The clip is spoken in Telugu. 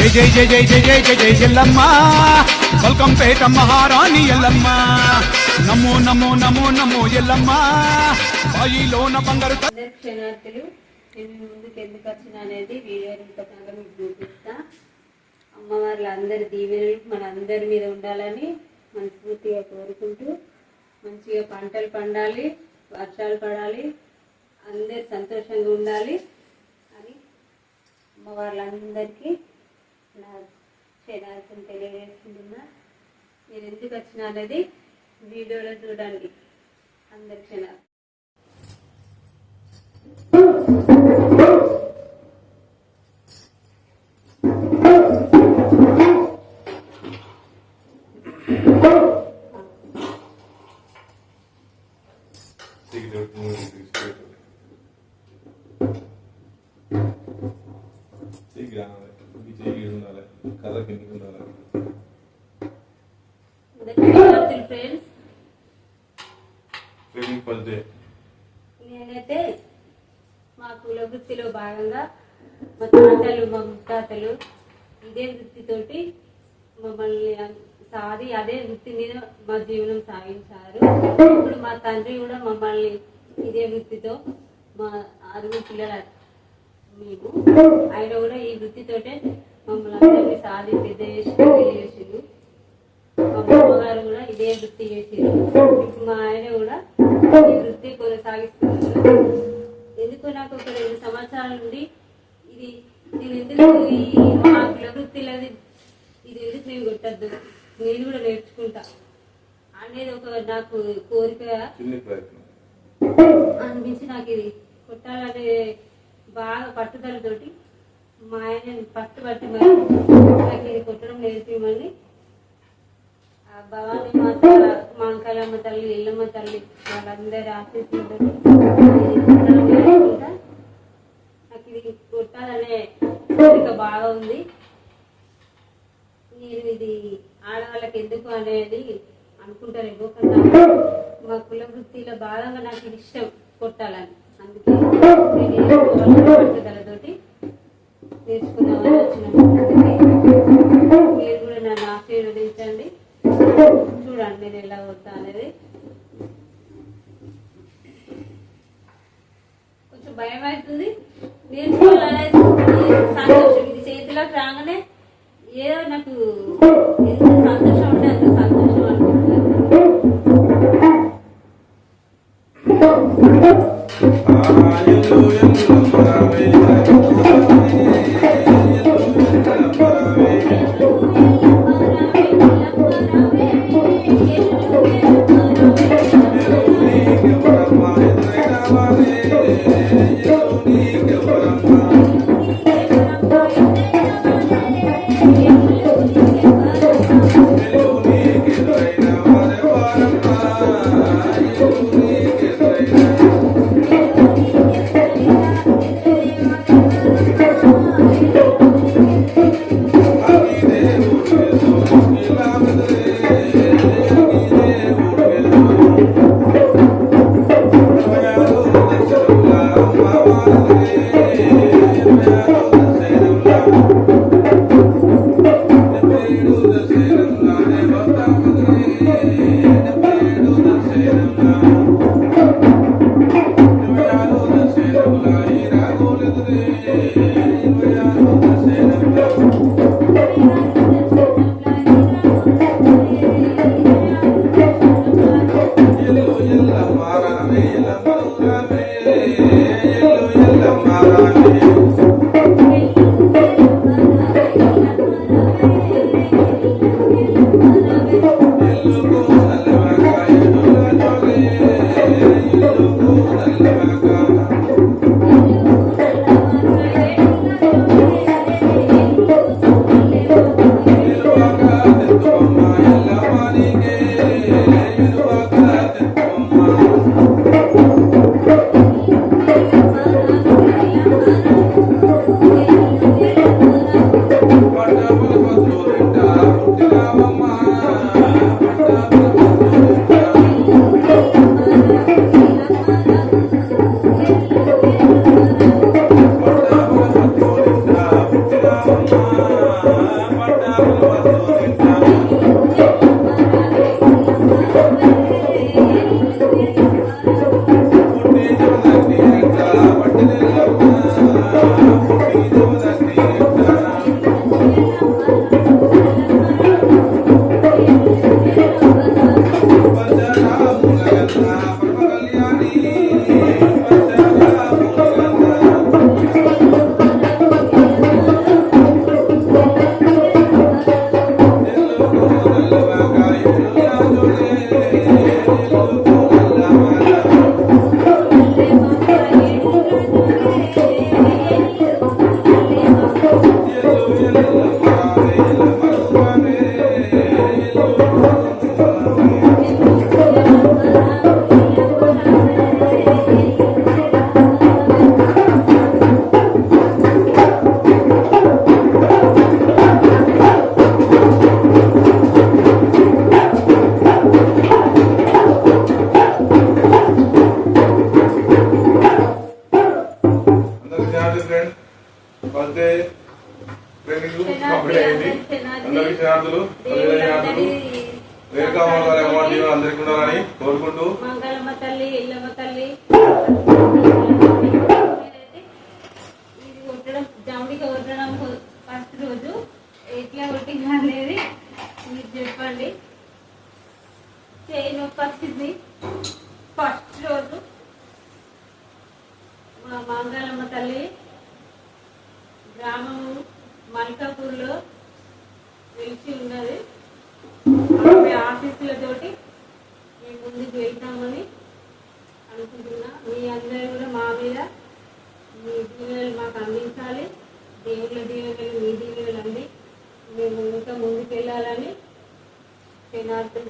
జై జై జై జై జై జై జై జై ఎల్లమ్మ బల్కంపేట మహారాణి ఎల్లమ్మ. నమో నమో నమో నమో ఎల్లమ్మ. బాయిలోన బంగారు త- క్షణార్థులు నేను ముందుకు ఎందుకు వచ్చిన అనేది వీడియో రూపకంగా మీకు చూపిస్తా. అమ్మవార్ల అందరి దీవెనలు మన అందరి మీద ఉండాలని మనస్ఫూర్తిగా కోరుకుంటూ మంచిగా పంటలు పండాలి వర్షాలు పడాలి అందరు సంతోషంగా ఉండాలి అని అమ్మవార్లందరికీ నా క్షణార్థం తెలియజేసుకుంటున్నా నేను ఎందుకు వచ్చిన అనేది వీడియోలో చూడండి. అందరి క్షణార్థం cigarette cigarette training first day నేనైతే మా కుల వృత్తిలో భాగంగా మా తాతలు మా ముత్తాతలు ఇదే వృత్తితోటి మమ్మల్ని సాది అదే వృత్తి మీద మా జీవనం సాగించారు. ఇప్పుడు మా తండ్రి కూడా మమ్మల్ని ఇదే వృత్తితో మా ఆరుగురు పిల్లల మేము. ఆయన కూడా ఈ వృత్తితోటే మమ్మల్ని అందరినీ సాది పెద్ద చేసి చేసిండు మా అమ్మగారు కూడా ఇదే వృత్తి చేసారు మా ఆయన కూడా ఈ వృత్తి కొనసాగిస్తున్నారు. ఎందుకు నాకు ఒక రెండు సంవత్సరాల నుండి ఇది నేను ఎందుకు ఈ మా కుల వృత్తిలోది ఇది ఎందుకు నేను కొట్టద్దు? నేను కూడా నేర్చుకుంటా అనేది ఒక నాకు కోరిక. అనిపించి నాకు ఇది కొట్టాలనే బాగా పట్టుదలతోటి మా ఆయన పట్టుబట్టి మరి నాకు ఇది కొట్టడం నేర్పిమని ఆ భవానీ మాత మాంకాలమ్మ తల్లి ఇల్లమ్మ తల్లి వాళ్ళందరి ఆశీస్సులతో నాకు ఇది కొట్టాలనే కోరిక బాగా ఉంది. నేను ఇది ఆడవాళ్ళకి ఎందుకు అనేది అనుకుంటారు కానీ మా కుల వృత్తిలో భాగంగా నాకు ఇష్టం కొట్టాలని. అందుకే కొంచెం భయం అవుతుంది నేర్చుకోవాలనేది సంతోషం ఇది చేతిలోకి రాగానే ఏదో నాకు ఎంత సంతోషం ఉంటే అంత సంతోషం అనిపిస్తుంది. Yeah. ట్రైనింగ్ శనార్థి, కంప్లీట్ అయింది అందరి శనార్థి. అందరికి శనార్థులు దేవుళ్ళందరి రేఖా మంగళ అమ్మవారి అందరికీ ఉండాలని కోరుకుంటూ మంగళమ్మ తల్లి ఎల్లమ్మ తల్లి. ఇది కొట్టడం జమిడిగా కొట్టడం ఫస్ట్ రోజు. ఎట్లా కొట్టింది అనేది మీరు చెప్పండి. చేయి నొప్పి వచ్చింది ఫస్ట్ రోజు మా మంగళమ్మ తల్లి మీ అందరూ కూడా మా మీద మీ దీవెనలు మాకు అందించాలి. దేవుళ్ళ దీవెనలు మీ దీవెనలు అంది మేము ఇంకా ముందుకు వెళ్ళాలని శనార్థం